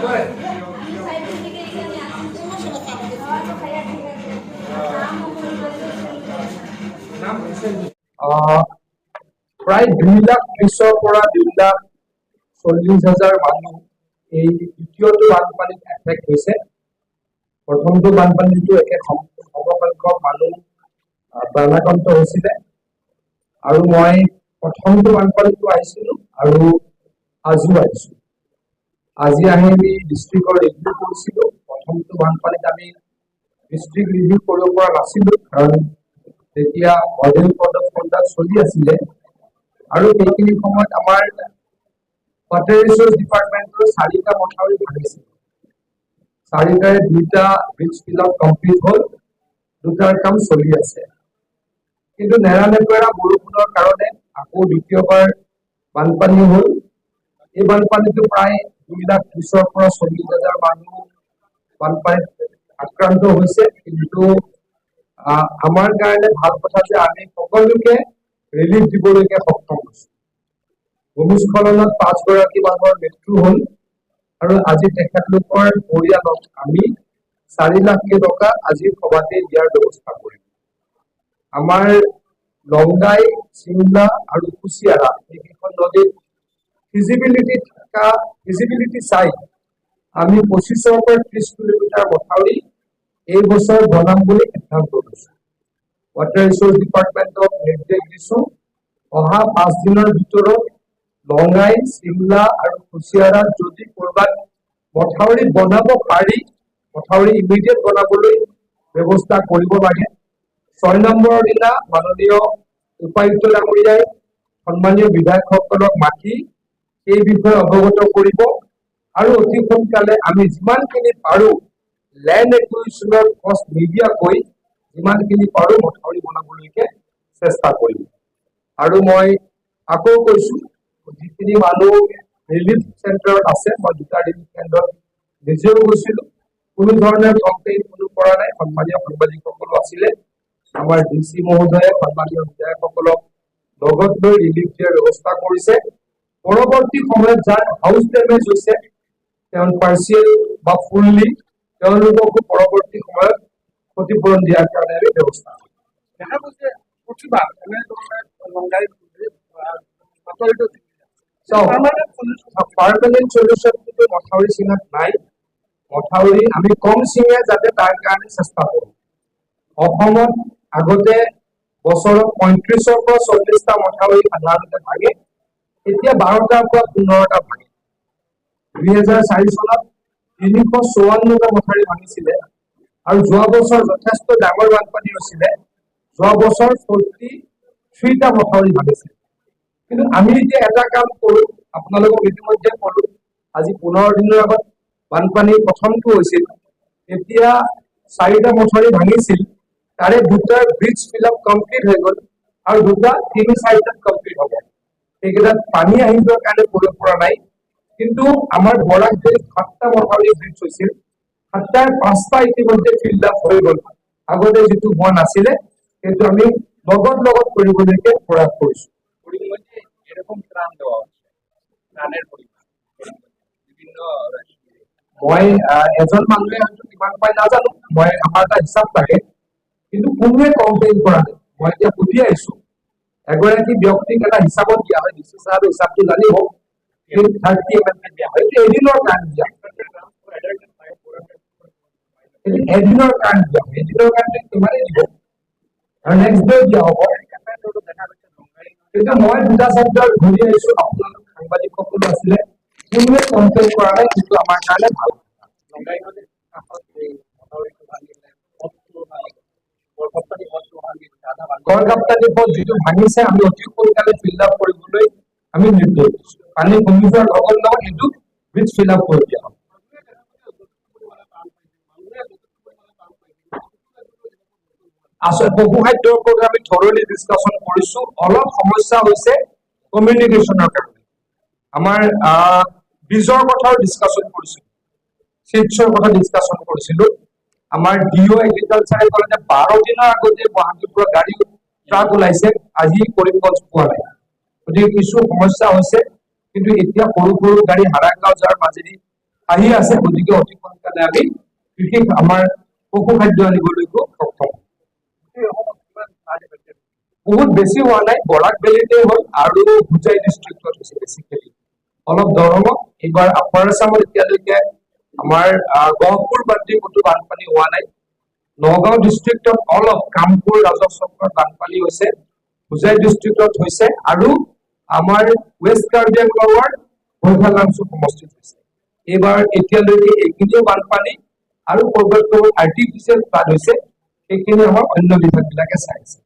প্রায় প্ৰায় দুই লাখ ত্ৰিছৰ পৰা দুই লাখ চল্লিশ হাজাৰ মানুহ এই দ্বিতীয়টো বানপানীত এফেক্ট হৈছে। প্ৰথমটো বানপানীতো একে সমসংখ্যক মানুহ প্ৰাণাক্ৰান্ত হৈছিলে। আৰু মই প্ৰথমটো বানপানীতো আহিছিলো আৰু আজিও আহিছো। আজি আহি আমি ডিষ্ট্ৰিক্টৰ ৰিভিউ কৰিছিলো। প্ৰথমটো বানপানীত আমি ডিষ্ট্ৰিক্ট ৰিভিউ কৰিব পৰা নাছিলো কাৰণ তেতিয়া অফ কণ্ডাক্ট চলি আছিলে। আৰু সেইখিনি সময়ত আমাৰ ৰিচোৰ্চ ডিপাৰ্টমেণ্টৰ চাৰিটা মথাউৰি ভাঙিছিল চাৰিটাৰে দুইটা ব্ৰিজ বিলাক কমপ্লিট হ'ল দুটাৰ কাম চলি আছে। কিন্তু নেৰানেপেৰা বৰষুণৰ কাৰণে আকৌ দ্বিতীয়বাৰ বানপানী হ'ল। এই বানপানীটো প্ৰায় দুই লাখ ত্ৰিছৰ পৰা চল্লিছ হাজাৰ মানুহ বানপানীত আক্ৰান্ত হৈছে। কিন্তু আমাৰ কাৰণে ভাল কথা যে আমি সকলোকে ৰিলিফ দিবলৈকে সক্ষম ভূমিস্খলনত পাঁচগৰাকী মানুহৰ মৃত্যু হ'ল আৰু আজি তেখেতলোকৰ পৰিয়ালক আমি চাৰি লাখকে টকা আজিৰ সভাতে দিয়াৰ ব্যৱস্থা কৰিম। আমাৰ লংগাই চিমলা আৰু কুচিয়াৰা এইকেইখন নদীত ফিজিবিলিটি থকা ফিজিবিলিটি চাই আমি পঁচিছৰ পৰা ত্ৰিছ কিলোমিটাৰ মথাউৰি এই বছৰ বনাম বুলি সিদ্ধান্ত লৈছো। ৱাটাৰ ৰিচোৰ্চ ডিপাৰ্টমেণ্টক নিৰ্দেশ দিছো। অহা পাঁচ দিনৰ ভিতৰত লঙাই চিমলা আৰু কুচিয়াৰাত যদি ক'ৰবাত মথাউৰি বনাব পাৰি মথাউৰি ইমিডিয়েট বনাবলৈ ব্যৱস্থা কৰিব লাগে। ছয় নম্বৰৰ দিনা মাননীয় উপায়ুক্ত ডাঙৰীয়াই সন্মানীয় বিধায়কসকলক মাতি এই বিষয়ে অৱগত কৰিব আৰু অতি সোনকালে আমি যিমানখিনি পাৰো লেণ্ড একুইজিশ্যনৰ কষ্ট নিদিয়াকৈ যিমানখিনি পাৰো মথাউৰি বনাবলৈকে চেষ্টা কৰিম। আৰু মই আকৌ কৈছো যিখিনি মানুহ ৰিলিফ চেণ্টাৰত আছে মই দুটা ৰিলিফ কেন্দ্ৰত নিজেও গৈছিলো কোনো ধৰণৰ কমপ্লেইন কোনো কৰা নাই সন্মানীয় সাংবাদিকসকলো আছিলে আমাৰ ডি চি মহোদয়ে সন্মানীয় বিধায়কসকলক লগত লৈ ৰিলিফ দিয়াৰ ব্যৱস্থা কৰিছে পৰৱৰ্তী সময়ত যাৰ হাউচ ডেমেজ হৈছে তেওঁ পাৰ্চিয়েল বা ফুললি তেওঁলোককো পৰৱৰ্তী সময়ত ক্ষতিপূৰণ দিয়াৰ কাৰণে আমি ব্যৱস্থা। দেখা গৈছে প্ৰতিবাদ এনেধৰণে পাৰ্মানেণ্ট চলিউশ্যনটো মথাউৰি চিঙাত নাই মথাউৰি আমি কম চিঙে যাতে তাৰ কাৰণে চেষ্টা কৰোঁ। অসমত আগতে বছৰত পঁয়ত্ৰিশৰ পৰা চল্লিশটা মথাউৰি সাধাৰণতে ভাগে। এতিয়া বাৰটাৰ পৰা পোন্ধৰটা ভাগে। দুহেজাৰ চাৰি চনত তিনিশ চৌৱান্নটা মথাউৰি ভাঙিছিলে আৰু যোৱা বছৰ যথেষ্ট ডাঙৰ বানপানী হৈছিলে। যোৱা বছৰ ফৰ্টি থ্ৰীটা মথাউৰি ভাঙিছিল। কিন্তু আমি এতিয়া এটা কাম কৰো, আপোনালোকক ইতিমধ্যে কলো। আজি পোন্ধৰ দিনৰ আগত বানপানী প্ৰথমটো হৈছিল। এতিয়া চাৰিটা মথাউৰি ভাঙিছিল। তাৰে দুটা ব্ৰিজ ফিলাপ কমপ্লিট হৈ গ'ল আৰু দুটা তিনি চাৰিটাত কমপ্লিট হ'ব। সেইকেইটাত পানী আহি যোৱাৰ কাৰণে কৰিব পৰা নাই। কিন্তু আমাৰ বৰাক যদি সাতটা মথাউৰি ব্ৰিজ হৈছিল, সাতটাৰ পাঁচটা ইতিমধ্যে ফিল্ড আপ হৈ গ'ল। আগতে যিটো হোৱা নাছিলে, সেইটো আমি লগত লগত কৰিবলৈকে প্ৰয়াস কৰিছো। ত্ৰাণেৰ পৰিমাণ বিভিন্ন মই এজন মানুহে হয়তো কিমান পাই নাজানো। মই আমাৰ এটা হিচাপ থাকে কিন্তু কোনোৱে কমপ্লেইন কৰা নাই? মই এতিয়া সুধি আহিছো। এগৰাকী ব্যক্তিক এটা হিচাপত দিয়া হয় ডিচি চাহাবে হিচাপটো জানিব থাৰ্টি এম এল দিয়া হয়। এদিনৰ কাৰণে দিয়া এদিনৰ কাৰণে দিয়া হয়। এদিনৰ কাৰণে কিমানেই দিব? আৰু নেক্সট ডে দিয়া হ'ব। কিন্তু মই দুটা চেণ্টাৰ ঘূৰি আহিছো আপোনালোক সাংবাদিকসকলো আছিলে কোনোৱে কমপ্লেইন কৰা কিন্তু আমাৰ কাৰণে ভালো। যিটো ভাঙিছে, আমি অতি সোনকালে ফিল আপ কৰিবলৈ আমি নিৰ্দেশ দিছো পানী কমি যোৱাৰ ব্ৰিজ ফিল আপ কৰি দিয়া হ'ব বহু খাদ্যৰ ওপৰত আমি থৰলি ডিছকাশ্যন কৰিছো অলপ সমস্যা হৈছে কমিউনিকেশ্যনৰ কাৰণে। আহ, ব্ৰিজৰ কথাও ডিছকাশ্যন কৰিছো চিটছৰ কথা ডিছকাশ্যন কৰিছিলো। আমাৰ ডি অ' এগ্ৰিকালচাৰে ক'লে যে বাৰ দিনৰ আগতে গুৱাহাটীৰ পৰা গাড়ী ট্ৰাক ওলাইছে। আজি কৰিমগঞ্জ পোৱা নাই। গতিকে কিছু সমস্যা হৈছে। কিন্তু এতিয়া সৰু সৰু গাড়ী হাৰাগাঁও যাৰ মাজেদি আহি আছে গতিকে অতি সোনকালে আমি কৃষি আমাৰ পশু খাদ্য আনিবলৈকো সক্ষম? বহুত বেছি হোৱা নাই বৰাক ভেলীতে হ'ল আৰু হোজাই ডিষ্ট্ৰিক্টত হৈছে বেছিকেলি অলপ দৰঙত এইবাৰ আপাৰ আছামত এতিয়ালৈকে আমাৰ গহপুৰ দি ক'তো বানপানী হোৱা নাই। নগাঁও ডিষ্ট্ৰিক্টত অলপ কামপুৰ ৰাজহ চক্ৰত বানপানী হৈছে। হোজাই ডিষ্ট্ৰিক্টত হৈছে আৰু আমাৰ ৱেষ্ট কাৰ্বি আংলঙৰ ভৈফালাংচু সমষ্টিত হৈছে। এইবাৰ এতিয়ালৈকে এইখিনিও বানপানী আৰু ক'ৰবাত আৰ্টিফিচিয়েল ফ্লাড হৈছে। সেইখিনি আমাৰ অন্য বিভাগবিলাকে চাইছে।